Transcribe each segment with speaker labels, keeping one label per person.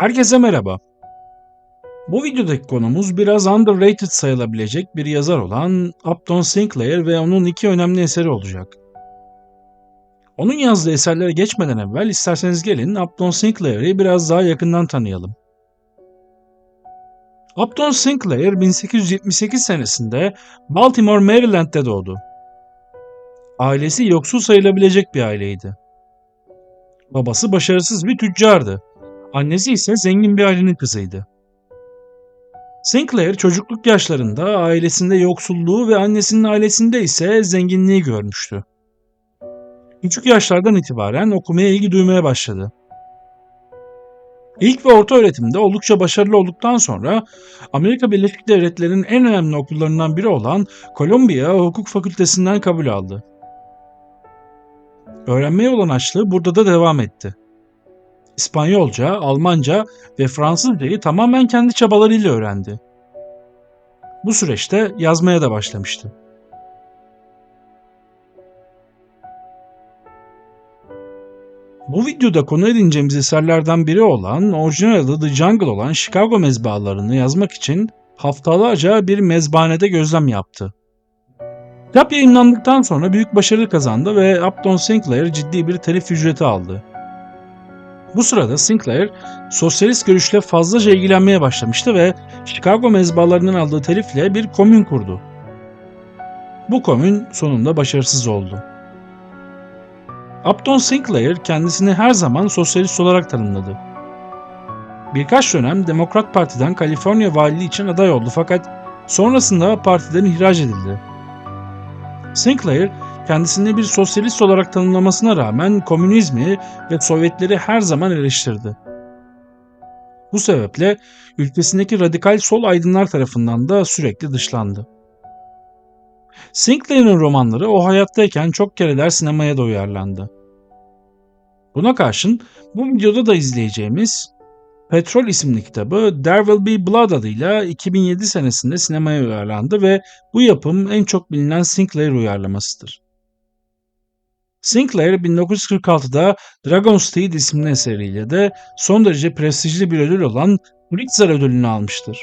Speaker 1: Herkese merhaba. Bu videodaki konumuz biraz underrated sayılabilecek bir yazar olan Upton Sinclair ve onun iki önemli eseri olacak. Onun yazdığı eserlere geçmeden evvel isterseniz gelin Upton Sinclair'i biraz daha yakından tanıyalım. Upton Sinclair 1878 senesinde Baltimore, Maryland'de doğdu. Ailesi yoksul sayılabilecek bir aileydi. Babası başarısız bir tüccardı. Annesi ise zengin bir ailenin kızıydı. Sinclair çocukluk yaşlarında ailesinde yoksulluğu ve annesinin ailesinde ise zenginliği görmüştü. Küçük yaşlardan itibaren okumaya ilgi duymaya başladı. İlk ve orta öğretimde oldukça başarılı olduktan sonra Amerika Birleşik Devletleri'nin en önemli okullarından biri olan Columbia Hukuk Fakültesinden kabul aldı. Öğrenmeye olan açlığı burada da devam etti. İspanyolca, Almanca ve Fransızcayı tamamen kendi çabalarıyla öğrendi. Bu süreçte yazmaya da başlamıştı. Bu videoda konu edineceğimiz eserlerden biri olan, orijinal adı The Jungle olan Chicago mezbahalarını yazmak için haftalarca bir mezbanede gözlem yaptı. Kitap yayınlandıktan sonra büyük başarı kazandı ve Upton Sinclair ciddi bir telif ücreti aldı. Bu sırada Sinclair, sosyalist görüşle fazlaca ilgilenmeye başlamıştı ve Chicago mezbahalarından aldığı telifle bir komün kurdu. Bu komün sonunda başarısız oldu. Upton Sinclair kendisini her zaman sosyalist olarak tanımladı. Birkaç dönem Demokrat Parti'den Kaliforniya valiliği için aday oldu fakat sonrasında partiden ihraç edildi. Sinclair kendisini bir sosyalist olarak tanımlamasına rağmen komünizmi ve Sovyetleri her zaman eleştirdi. Bu sebeple ülkesindeki radikal sol aydınlar tarafından da sürekli dışlandı. Sinclair'in romanları o hayattayken çok kereler sinemaya da uyarlandı. Buna karşın bu videoda da izleyeceğimiz Petrol isimli kitabı There Will Be Blood adıyla 2007 senesinde sinemaya uyarlandı ve bu yapım en çok bilinen Sinclair uyarlamasıdır. Sinclair 1946'da Dragon's Teeth isimli eseriyle de son derece prestijli bir ödül olan Pulitzer ödülünü almıştır.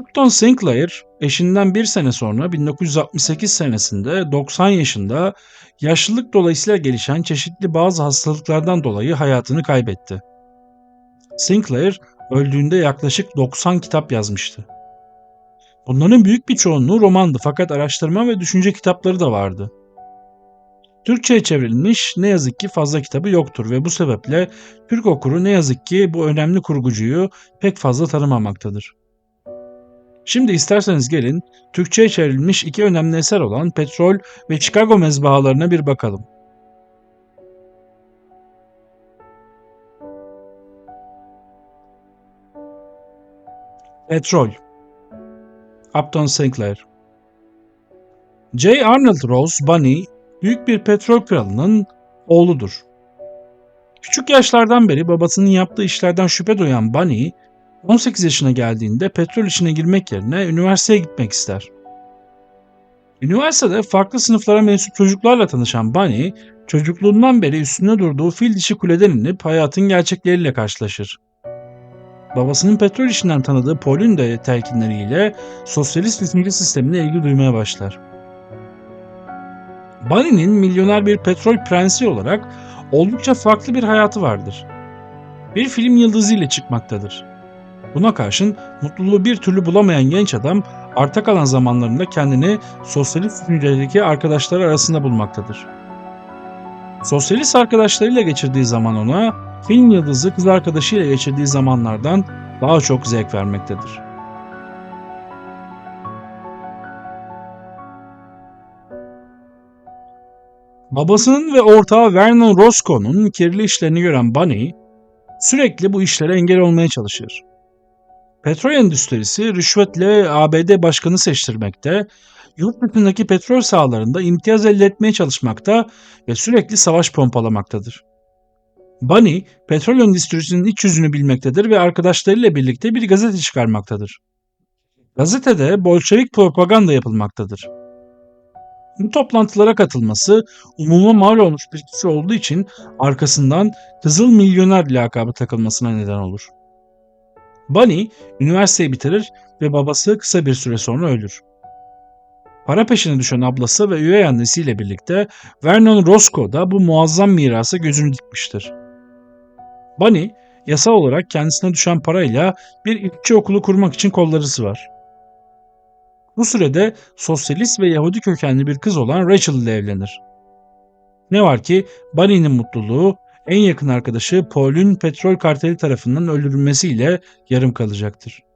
Speaker 1: Upton Sinclair eşinden bir sene sonra 1968 senesinde 90 yaşında yaşlılık dolayısıyla gelişen çeşitli bazı hastalıklardan dolayı hayatını kaybetti. Sinclair öldüğünde yaklaşık 90 kitap yazmıştı. Bunların büyük bir çoğunluğu romandı fakat araştırma ve düşünce kitapları da vardı. Türkçe'ye çevrilmiş ne yazık ki fazla kitabı yoktur ve bu sebeple Türk okuru ne yazık ki bu önemli kurgucuyu pek fazla tanımamaktadır. Şimdi isterseniz gelin Türkçe'ye çevrilmiş iki önemli eser olan Petrol ve Chicago mezbahalarına bir bakalım. Petrol Upton Sinclair J. Arnold Rose Bunny büyük bir petrol kralının oğludur. Küçük yaşlardan beri babasının yaptığı işlerden şüphe duyan Bunny, 18 yaşına geldiğinde petrol işine girmek yerine üniversiteye gitmek ister. Üniversitede farklı sınıflara mensup çocuklarla tanışan Bunny, çocukluğundan beri üstünde durduğu fil dişi kuleden inip hayatın gerçekleriyle karşılaşır. Babasının petrol işinden tanıdığı Paul'ün de telkinleriyle sosyalist düşünce sistemine ilgi duymaya başlar. Bunny'nin milyoner bir petrol prensi olarak oldukça farklı bir hayatı vardır. Bir film yıldızı ile çıkmaktadır. Buna karşın mutluluğu bir türlü bulamayan genç adam arta kalan zamanlarında kendini sosyalist düşüncedeki arkadaşları arasında bulmaktadır. Sosyalist arkadaşlarıyla geçirdiği zaman ona film yıldızı kız arkadaşıyla geçirdiği zamanlardan daha çok zevk vermektedir. Babasının ve ortağı Vernon Roscoe'nun kirli işlerini gören Bunny, sürekli bu işlere engel olmaya çalışır. Petrol endüstrisi rüşvetle ABD başkanı seçtirmekte, yurt dışındaki petrol sahalarında imtiyaz elde etmeye çalışmakta ve sürekli savaş pompalamaktadır. Bunny, petrol endüstrisinin iç yüzünü bilmektedir ve arkadaşlarıyla birlikte bir gazete çıkarmaktadır. Gazetede Bolşevik propaganda yapılmaktadır. Bu toplantılara katılması umuma mal olmuş bir kişi olduğu için arkasından Kızıl Milyoner lakabı takılmasına neden olur. Bunny üniversiteyi bitirir ve babası kısa bir süre sonra ölür. Para peşine düşen ablası ve üvey annesiyle birlikte Vernon Roscoe da bu muazzam mirasa gözünü dikmiştir. Bunny, yasal olarak kendisine düşen parayla bir işçi okulu kurmak için kolları sıvar. Bu sürede sosyalist ve Yahudi kökenli bir kız olan Rachel ile evlenir. Ne var ki Bunny'nin mutluluğu en yakın arkadaşı Paul'ün petrol karteli tarafından öldürülmesiyle yarım kalacaktır.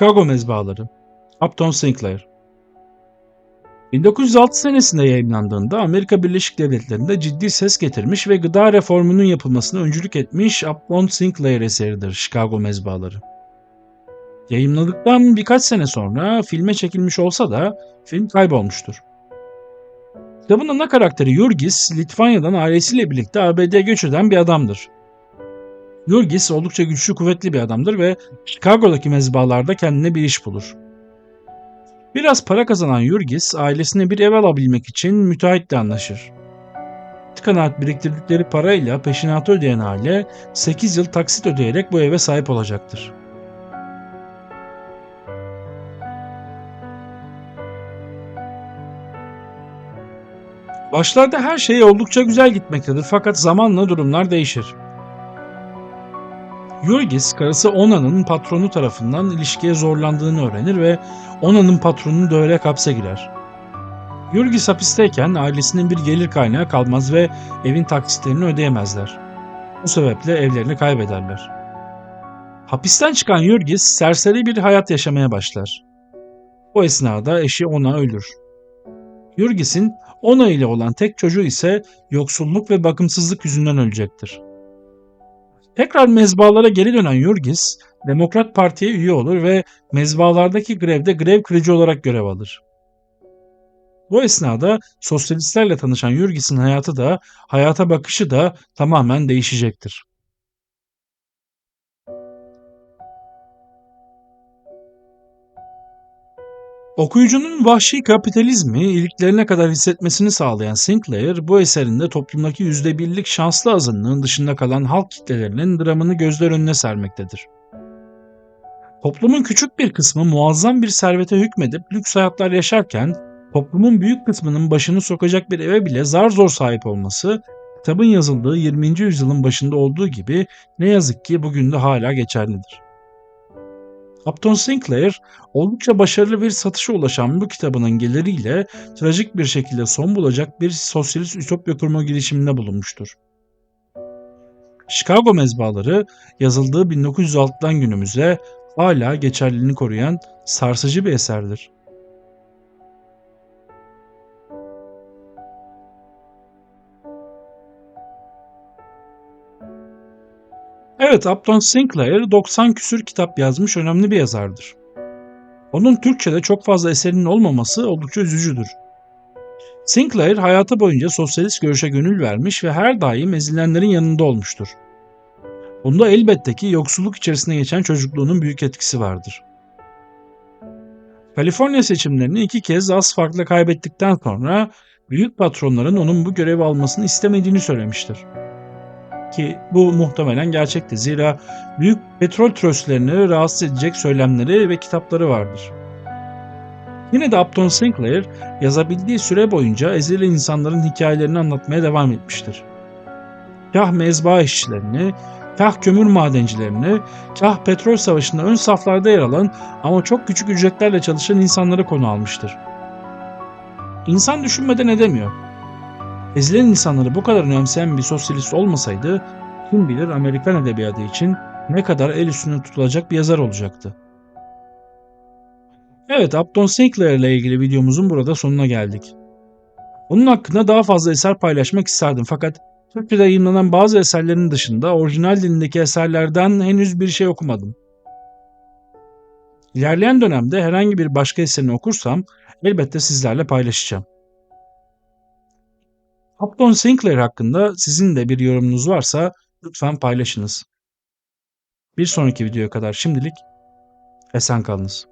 Speaker 1: Chicago mezbahaları Upton Sinclair 1906 senesinde yayınlandığında Amerika Birleşik Devletleri'nde ciddi ses getirmiş ve gıda reformunun yapılmasına öncülük etmiş Upton Sinclair eseridir Chicago mezbahaları. Yayınladıktan birkaç sene sonra filme çekilmiş olsa da film kaybolmuştur. Kitabın ana karakteri Yurgis, Litvanya'dan ailesiyle birlikte ABD'ye göç eden bir adamdır. Yurgis oldukça güçlü kuvvetli bir adamdır ve Chicago'daki mezbalarda kendine bir iş bulur. Biraz para kazanan Yurgis ailesine bir ev alabilmek için müteahhitle anlaşır. Kanaat biriktirdikleri parayla peşinatı ödeyen aile 8 yıl taksit ödeyerek bu eve sahip olacaktır. Başlarda her şey oldukça güzel gitmektedir fakat zamanla durumlar değişir. Yurgis, karısı Ona'nın patronu tarafından ilişkiye zorlandığını öğrenir ve Ona'nın patronunu döverek hapse girer. Yurgis hapisteyken ailesinin bir gelir kaynağı kalmaz ve evin taksitlerini ödeyemezler. Bu sebeple evlerini kaybederler. Hapisten çıkan Yurgis serseri bir hayat yaşamaya başlar. O esnada eşi Ona ölür. Yurgis'in Ona ile olan tek çocuğu ise yoksulluk ve bakımsızlık yüzünden ölecektir. Tekrar mezbalara geri dönen Yurgis, Demokrat Parti'ye üye olur ve mezbalardaki grevde grev kırıcı olarak görev alır. Bu esnada sosyalistlerle tanışan Yurgis'in hayatı da, hayata bakışı da tamamen değişecektir. Okuyucunun vahşi kapitalizmi iliklerine kadar hissetmesini sağlayan Sinclair, bu eserinde toplumdaki %1'lik şanslı azınlığın dışında kalan halk kitlelerinin dramını gözler önüne sermektedir. Toplumun küçük bir kısmı muazzam bir servete hükmedip lüks hayatlar yaşarken, toplumun büyük kısmının başını sokacak bir eve bile zar zor sahip olması, kitabın yazıldığı 20. yüzyılın başında olduğu gibi ne yazık ki bugün de hala geçerlidir. Upton Sinclair oldukça başarılı bir satışa ulaşan bu kitabının geliriyle trajik bir şekilde son bulacak bir sosyalist ütopya kurma girişiminde bulunmuştur. Chicago mezbaları yazıldığı 1906'dan günümüze hala geçerliliğini koruyan sarsıcı bir eserdir. Evet, Upton Sinclair 90 küsür kitap yazmış önemli bir yazardır. Onun Türkçe'de çok fazla eserinin olmaması oldukça üzücüdür. Sinclair hayatı boyunca sosyalist görüşe gönül vermiş ve her daim ezilenlerin yanında olmuştur. Bunda elbette ki yoksulluk içerisinde geçen çocukluğunun büyük etkisi vardır. Kaliforniya seçimlerini iki kez az farkla kaybettikten sonra büyük patronların onun bu görevi almasını istemediğini söylemiştir ki bu muhtemelen gerçekti. Zira büyük petrol tröstlerini rahatsız edecek söylemleri ve kitapları vardır. Yine de Upton Sinclair yazabildiği süre boyunca ezilen insanların hikayelerini anlatmaya devam etmiştir. Kah mezba işçilerini, kah kömür madencilerini, kah petrol savaşında ön saflarda yer alan ama çok küçük ücretlerle çalışan insanları konu almıştır. İnsan düşünmeden edemiyor. Ezilen insanları bu kadar önemseyen bir sosyalist olmasaydı kim bilir Amerikan edebiyatı için ne kadar el üstünde tutulacak bir yazar olacaktı. Evet, Upton Sinclair ile ilgili videomuzun burada sonuna geldik. Onun hakkında daha fazla eser paylaşmak isterdim fakat Türkçe'de yayınlanan bazı eserlerin dışında orijinal dilindeki eserlerden henüz bir şey okumadım. İlerleyen dönemde herhangi bir başka eserini okursam elbette sizlerle paylaşacağım. Upton Sinclair hakkında sizin de bir yorumunuz varsa lütfen paylaşınız. Bir sonraki videoya kadar şimdilik esen kalınız.